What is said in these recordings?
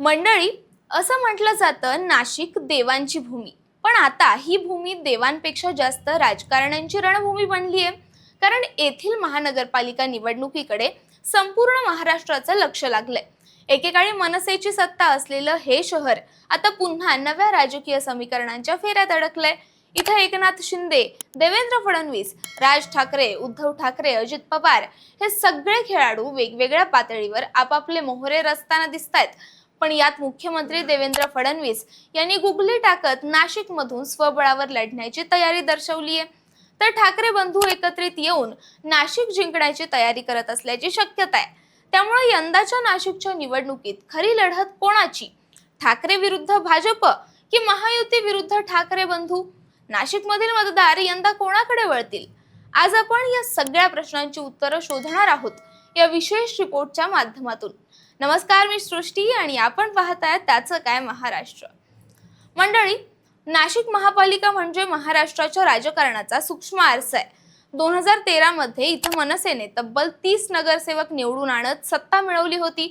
मंडळी असं म्हटलं जातं नाशिक देवांची भूमी. पण आता ही भूमी देवांपेक्षा जास्त राजकारण्यांची रणभूमी बनली आहे कारण येथील महानगरपालिका निवडणुकीकडे संपूर्ण महाराष्ट्राचं लक्ष लागलंय. एकेकाळी मनसेची सत्ता असलेलं हे शहर आता पुन्हा नव्या राजकीय समीकरणांच्या फेऱ्यात अडकलंय. इथं एकनाथ शिंदे देवेंद्र फडणवीस राज ठाकरे उद्धव ठाकरे अजित पवार हे सगळे खेळाडू वेगवेगळ्या पातळीवर आपापले मोहरे रचताना दिसत आहेत पण यात मुख्यमंत्री देवेंद्र फडणवीस यांनी गुगली टाकत नाशिकमधून स्वबळावर लढण्याची तयारी दर्शवली आहे. तर ठाकरे बंधू एकत्रित येऊन नाशिक जिंकण्याची तयारी करत असल्याची शक्यता आहे. त्यामुळे यंदाच्या नाशिकच्या निवडणुकीत खरी लढत कोणाची? ठाकरे विरुद्ध भाजप की महायुती विरुद्ध ठाकरे बंधू? नाशिकमधील मतदार यंदा कोणाकडे वळतील? आज आपण या सगळ्या प्रश्नांची उत्तरं शोधणार आहोत. या विशेष रिपोर्टच्या माध्यमातून. नमस्कार मी सृष्टी आणि आपण पाहताय त्याचं काय महाराष्ट्र. मंडळी नाशिक महापालिका म्हणजे महाराष्ट्राच्या राजकारणाचा सूक्ष्म आरसा आहे. दोन हजार तेरामध्ये इथं मनसेने तब्बल तीस नगरसेवक निवडून आणत सत्ता मिळवली होती.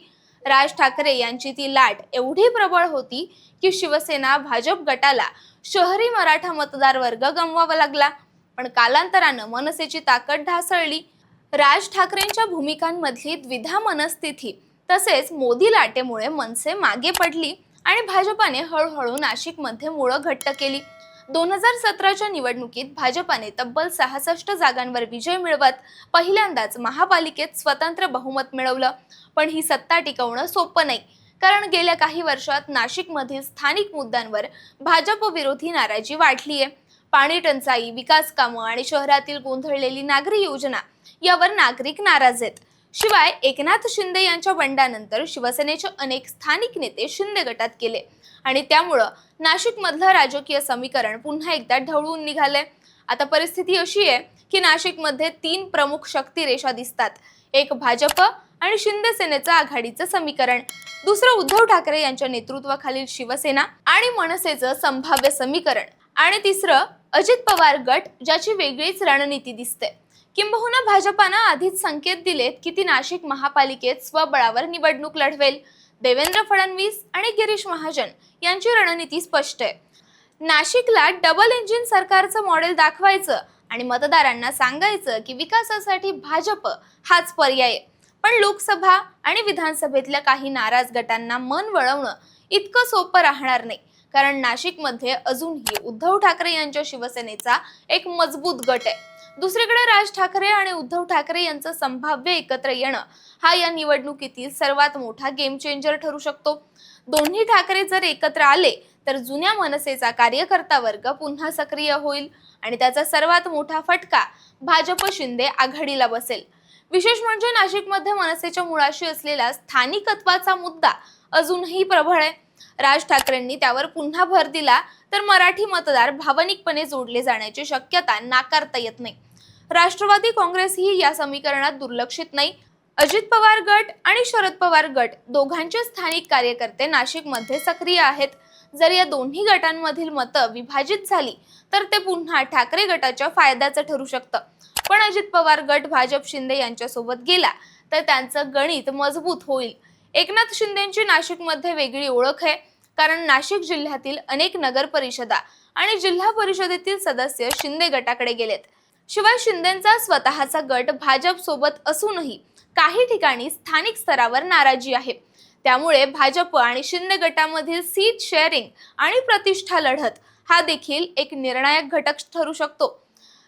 राज ठाकरे यांची ती लाट एवढी प्रबळ होती की शिवसेना भाजप गटाला शहरी मराठा मतदार वर्ग गमवावा लागला. पण कालांतरानं मनसेची ताकद ढासळली. राज ठाकरेंच्या भूमिकांमधली द्विधा मनस्थिती तसेच मोदी लाटेमुळे मनसे मागे पडली आणि भाजपाने हळूहळू नाशिकमध्ये मुळं घट्ट केली. दोन हजार सतराच्या निवडणुकीत भाजपाने तब्बल सहासष्ट जागांवर विजय मिळवत पहिल्यांदाच महापालिकेत स्वतंत्र बहुमत मिळवलं. पण ही सत्ता टिकवणं सोपं नाही कारण गेल्या काही वर्षात नाशिकमधील स्थानिक मुद्द्यांवर भाजप विरोधी नाराजी वाढली आहे पाणी टंचाई विकास कामं आणि शहरातील गोंधळलेली नागरी योजना यावर नागरिक नाराज आहेत. शिवाय एकनाथ शिंदे यांच्या बंडानंतर शिवसेनेचे अनेक स्थानिक नेते शिंदे गटात गेले आणि त्यामुळं नाशिकमधलं राजकीय समीकरण पुन्हा एकदा ढवळून निघालंय. आता परिस्थिती अशी आहे की नाशिकमध्ये तीन प्रमुख शक्ती रेषा दिसतात. एक भाजप आणि शिंदे सेनेचं आघाडीचं समीकरण. दुसरं उद्धव ठाकरे यांच्या नेतृत्वाखालील शिवसेना आणि मनसेचं संभाव्य समीकरण. आणि तिसरं अजित पवार गट ज्याची वेगळीच रणनीती दिसते. किंबहुना भाजपानं आधीच संकेत दिलेत की ती नाशिक महापालिकेत स्वबळावर निवडणूक लढवेल. देवेंद्र फडणवीस आणि गिरीश महाजन यांची रणनीती स्पष्ट आहे. नाशिकला डबल इंजिन सरकारचं मॉडेल दाखवायचं आणि मतदारांना सांगायचं की विकासासाठी भाजप हाच पर्याय पण लोकसभा आणि विधानसभेतल्या काही नाराज गटांना मन वळवणं इतकं सोपं राहणार नाही. कारण नाशिकमध्ये अजूनही उद्धव ठाकरे यांच्या शिवसेनेचा एक मजबूत गट आहे. दुसरीकडे राज ठाकरे आणि उद्धव ठाकरे यांचं संभाव्य एकत्र येणं हा या निवडणुकीतील सर्वात मोठा गेम चेंजर ठरू शकतो. दोन्ही ठाकरे जर एकत्र आले तर जुन्या मनसेचा कार्यकर्ता वर्ग पुन्हा सक्रिय होईल आणि त्याचा सर्वात मोठा फटका भाजप शिंदे आघाडीला बसेल. विशेष म्हणजे नाशिकमध्ये मनसेच्या मुळाशी असलेला स्थानिकत्वाचा मुद्दा अजूनही प्रबळ आहे. राज ठाकरेंनी त्यावर पुन्हा भर दिला तर मराठी मतदार भावनिकपणे जोडले जाण्याची शक्यता नाकारता येत नाही. राष्ट्रवादी काँग्रेसही या समीकरणात दुर्लक्षित नाही. अजित पवार गट आणि शरद पवार गट दोघांचे स्थानिक कार्यकर्ते नाशिकमध्ये सक्रिय आहेत. जर या दोन्ही गटांमधील मतं विभाजित झाली तर ते पुन्हा ठाकरे गटाच्या फायद्याचं ठरू शकतं. पण अजित पवार गट भाजप शिंदे यांच्यासोबत गेला तर त्यांचं गणित मजबूत होईल. एकनाथ शिंदेची नाशिकमध्ये वेगळी ओळख आहे. कारण नाशिक जिल्ह्यातील अनेक नगर परिषदा आणि जिल्हा परिषदेतील सदस्य शिंदे गटाकडे गेलेत. शिवाय शिंदेचा स्वतःचा गट भाजप सोबत असूनही काही ठिकाणी स्थानिक स्तरावर नाराजी आहे. त्यामुळे भाजप आणि शिंदे गटामधील सीट शेअरिंग आणि प्रतिष्ठा लढत हा देखील एक निर्णायक घटक ठरू शकतो.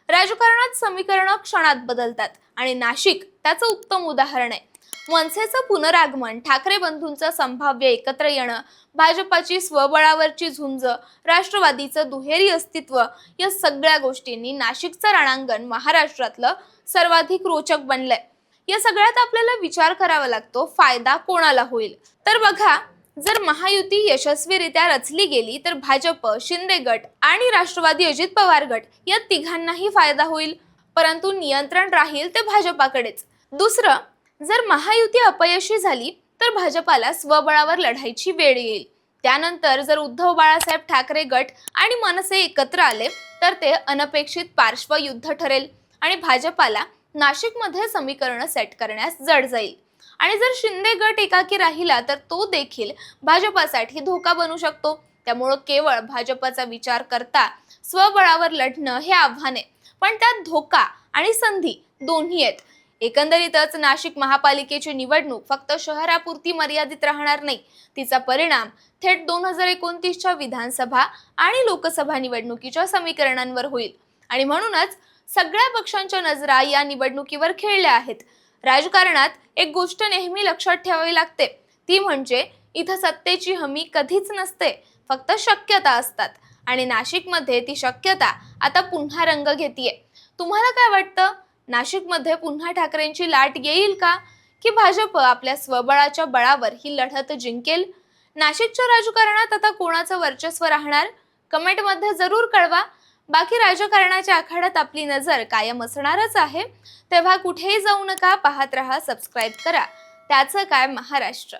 राजकारणात समीकरणं क्षणात बदलतात आणि नाशिक त्याचं उत्तम उदाहरण आहे. मनसेचं पुनरागमन ठाकरे बंधूंचं संभाव्य एकत्र येणं भाजपाची स्वबळावरची झुंज राष्ट्रवादीचं दुहेरी अस्तित्व या सगळ्या गोष्टींनी नाशिकचं रणांगण महाराष्ट्रातलं सर्वाधिक रोचक बनलंय. या सगळ्यात आपल्याला विचार करावा लागतो फायदा कोणाला होईल? तर बघा जर महायुती यशस्वीरित्या रचली गेली तर भाजप शिंदे गट आणि राष्ट्रवादी अजित पवार गट या तिघांनाही फायदा होईल. परंतु नियंत्रण राहील ते भाजपाकडेच. दुसरं जर महायुती अपयशी झाली तर भाजपाला स्वबळावर लढायची वेळ येईल. त्यानंतर जर उद्धव बाळासाहेब ठाकरे गट आणि मनसे एकत्र आले तर ते अनपेक्षित पार्श्वयुद्ध ठरेल आणि भाजपाला नाशिकमध्ये समीकरणं सेट करण्यास जड जाईल. आणि जर शिंदे गट एकाकी राहिला तर तो देखील भाजपासाठी धोका बनू शकतो. त्यामुळं केवळ भाजपचा विचार करता स्वबळावर लढणं हे आव्हान आहे. पण त्यात धोका आणि संधी दोन्ही आहेत. एकंदरीतच नाशिक महापालिकेची निवडणूक फक्त शहरापुरती मर्यादित राहणार नाही. तिचा परिणाम थेट दोन हजार एकोणतीसच्या विधानसभा आणि लोकसभा निवडणुकीच्या समीकरणांवर होईल. आणि म्हणूनच सगळ्या पक्षांच्या नजरा या निवडणुकीवर खेळल्या आहेत. राजकारणात एक गोष्ट नेहमी लक्षात ठेवावी लागते. ती म्हणजे इथं सत्तेची हमी कधीच नसते फक्त शक्यता असतात. आणि नाशिकमध्ये ती शक्यता आता पुन्हा रंग घेतीये. तुम्हाला काय वाटतं? नाशिकमध्ये पुन्हा ठाकरेंची लाट येईल का? की भाजप आपल्या स्वबळाच्या बळावर ही लढत जिंकेल? नाशिकच्या राजकारणात आता कोणाचं वर्चस्व राहणार? कमेंटमध्ये जरूर कळवा. बाकी राजकारणाच्या आखाड्यात आपली नजर कायम असणारच आहे. तेव्हा कुठेही जाऊ नका पाहत रहा सबस्क्राईब करा. त्याचं काय महाराष्ट्र?